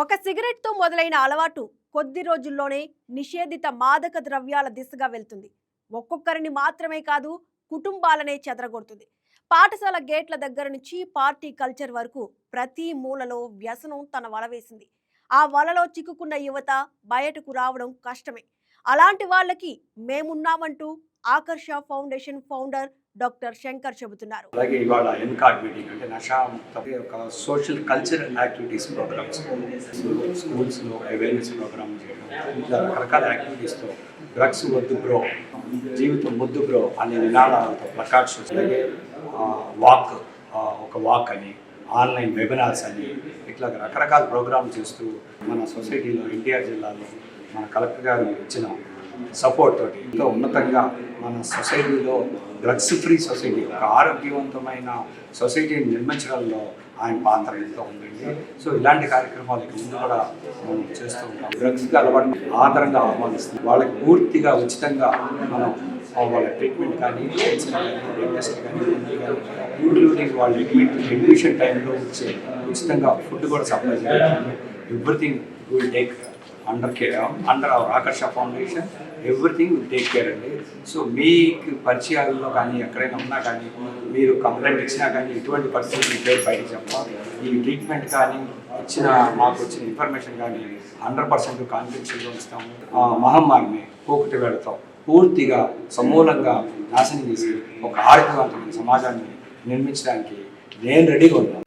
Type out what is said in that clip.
ఒక సిగరెట్తో మొదలైన అలవాటు కొద్ది రోజుల్లోనే నిషేధిత మాదక ద్రవ్యాల దిశగా వెళ్తుంది. ఒక్కొక్కరిని మాత్రమే కాదు కుటుంబాలనే చెదరగొడుతుంది. పాఠశాల గేట్ల దగ్గర నుంచి పార్టీ కల్చర్ వరకు ప్రతి మూలలో వ్యసనం తన వల వేసింది. ఆ వలలో చిక్కుకున్న యువత బయటకు రావడం కష్టమే. అలాంటి వాళ్ళకి మేమున్నామంటూ Aakarsha foundation founder doctor Shankar చెబుతున్నారు. అలాగే ఇవాళ ఎన్కార్డ్ మీటింగ్ అంటే నషాముక్త ఒక సోషల్ కల్చరల్ యాక్టివిటీస్ ప్రోగ్రామ్స్. స్కూల్స్లో అవేర్నెస్ ప్రోగ్రామ్ చేయడం ఇట్లా రకరకాల యాక్టివిటీస్తో డ్రగ్స్ వద్దు బ్రో జీవితం ముద్దు బ్రో అనే నినాదాలతో ప్లకార్డ్స్ అలాగే వాక్ ఒక వాక్ అని ఆన్లైన్ వెబినార్స్ అని ఇట్లా రకరకాల ప్రోగ్రామ్ చేస్తూ మన సొసైటీలో ఎన్టీఆర్ జిల్లాలో మన కలెక్టర్ గారు ఇచ్చిన సపోర్ట్ తోటి ఎంతో ఉన్నతంగా మన సొసైటీలో డ్రగ్స్ ఫ్రీ సొసైటీ ఒక ఆరోగ్యవంతమైన సొసైటీని నిర్మించడంలో ఆయన పాత్ర ఎంతో ఉందండి. సో ఇలాంటి కార్యక్రమాలు ఇక ముందు కూడా మనం చేస్తూ ఉంటాం. డ్రగ్స్కి అలవాటు ఆధారంగా ఆహ్వానిస్తుంది వాళ్ళకి పూర్తిగా ఉచితంగా మనం వాళ్ళ ట్రీట్మెంట్ కానీ మెడిసిన్ కానీ బ్లడ్ టెస్ట్ కానీ ఇంక్లూడింగ్ వాళ్ళ ట్రీట్మెంట్ అడ్మిషన్ టైంలో వచ్చే ఉచితంగా ఫుడ్ కూడా సప్లై చేయడం everything will take under care under our Akarsha foundation everything will take care అండి. సో మీకు పరిచయాల్లో కానీ ఎక్కడైనా ఉన్నా కానీ మీరు కంప్లైంట్ ఇచ్చినా కానీ ఎటువంటి పరిస్థితి మీ పేరు బయట చెప్పాలి ఈ ట్రీట్మెంట్ కానీ ఇచ్చిన మాకు వచ్చిన ఇన్ఫర్మేషన్ కానీ హండ్రెడ్ పర్సెంట్ కాన్ఫిడెన్షియల్గా ఇస్తాము. మహమ్మారిని పోకుటి వెళతాం పూర్తిగా సమూలంగా నాశనం చేసి ఒక ఆరోగ్యవంతమైన సమాజాన్ని నిర్మించడానికి నేను రెడీగా ఉన్నాను.